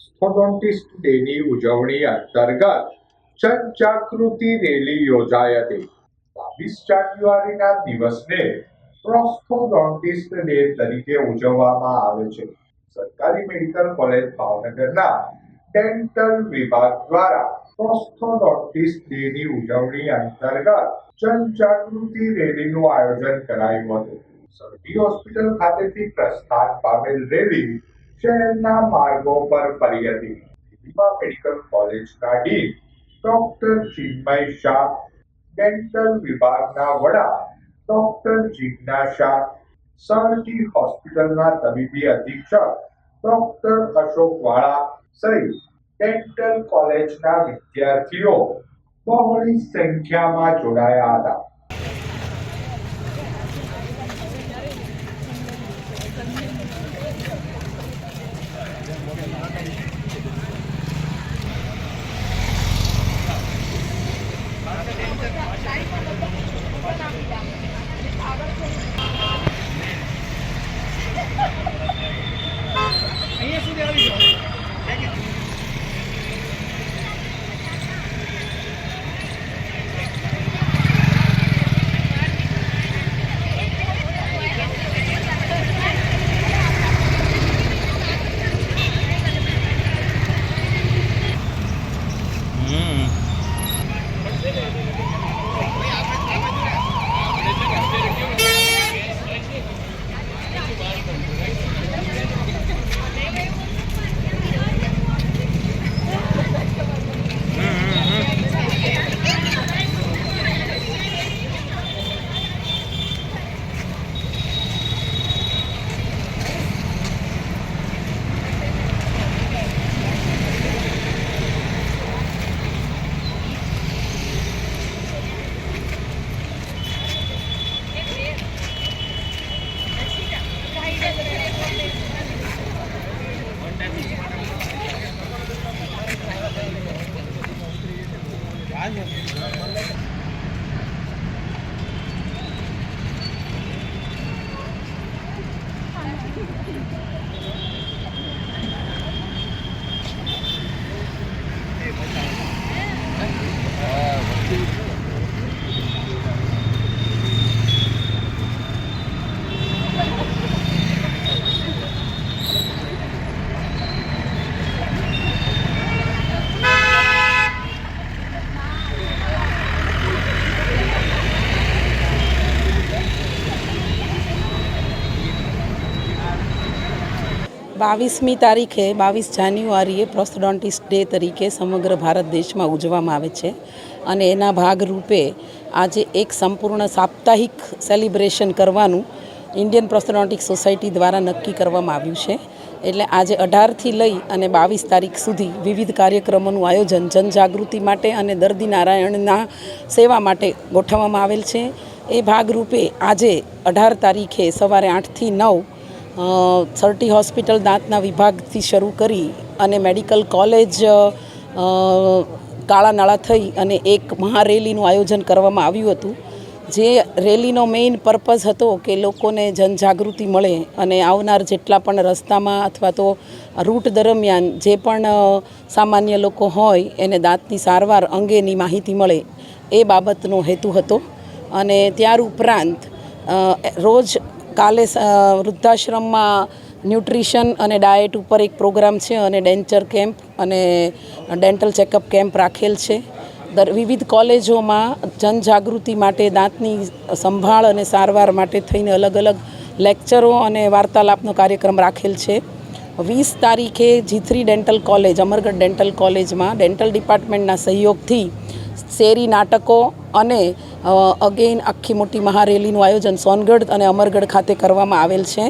ઓર્થોડોન્ટિસ્ટ ડેની ઉજવણી અંતર્ગત જનજાગૃતિ રેલી યોજાઈ હતી. બાવીસ જાન્યુઆરીના દિવસને પ્રોસ્થોડોન્ટિસ્ટ ડે તરીકે ઉજવવામાં આવે છે. સરકારી મેડિકલ કોલેજ ભાવનગરના ડેન્ટલ વિભાગ દ્વારા પ્રોસ્થોડોન્ટિસ્ટ ડેની ઉજવણી અંતર્ગત જનજાગૃતિ રેલીનું આયોજન કરાયું હતું. સરદી હોસ્પિટલ ખાતેથી પ્રસ્થાન પામેલ રેલી શહેરના માર્ગો પર ફરી હતી રેલીમાં મેડિકલ કોલેજના dean doctor Chinmay Shah dental વિભાગના વડા ડોક્ટર જિજ્ઞા શાહ સરટી હોસ્પિટલના તબીબી અધિક્ષક ડોક્ટર અશોક વાળા સહિત ડેન્ટલ કોલેજના વિદ્યાર્થીઓ બહોળી સંખ્યામાં જોડાયા હતા. બાવીસમી તારીખે, બાવીસ જાન્યુઆરીએ પ્રોસ્થોડોન્ટિસ્ટ ડે તરીકે સમગ્ર ભારત દેશમાં ઉજવવામાં આવે છે અને એના ભાગરૂપે આજે એક સંપૂર્ણ સાપ્તાહિક સેલિબ્રેશન કરવાનું ઇન્ડિયન પ્રોસ્થોડોન્ટિક સોસાયટી દ્વારા નક્કી કરવામાં આવ્યું છે. એટલે આજે અઢારથી લઈ અને બાવીસ તારીખ સુધી વિવિધ કાર્યક્રમોનું આયોજન જનજાગૃતિ માટે અને દર્દી નારાયણના સેવા માટે ગોઠવવામાં આવેલ છે. એ ભાગરૂપે આજે અઢાર તારીખે સવારે આઠથી નવ સરટી હોસ્પિટલ દાંતના વિભાગથી શરૂ કરી અને મેડિકલ કોલેજ કાળા નાળા થઈ અને એક મહારેલીનું આયોજન કરવામાં આવ્યું હતું. જે રેલીનો મેઇન પર્પઝ હતો કે લોકોને જનજાગૃતિ મળે અને આવનાર જેટલા પણ રસ્તામાં અથવા તો રૂટ દરમિયાન જે પણ સામાન્ય લોકો હોય એને દાંતની સારવાર અંગેની માહિતી મળે એ બાબતનો હેતુ હતો. અને ત્યાર ઉપરાંત રોજ કાલે વૃદ્ધાશ્રમમાં ન્યુટ્રિશન અને ડાયટ ઉપર એક પ્રોગ્રામ છે અને ડેન્ચર કેમ્પ અને ડેન્ટલ ચેકઅપ કેમ્પ રાખેલ છે. દર વિવિધ કોલેજોમાં જનજાગૃતિ માટે દાંતની સંભાળ અને સારવાર માટે થઈને અલગ અલગ લેક્ચરો અને વાર્તાલાપનો કાર્યક્રમ રાખેલ છે. વીસ તારીખે G three dental college, Amargadh dental કોલેજમાં ડેન્ટલ ડિપાર્ટમેન્ટના સહયોગથી શેરી નાટકો અને અગેન આખી મોટી મહારેલીનું આયોજન સોનગઢ અને અમરગઢ ખાતે કરવામાં આવેલ છે.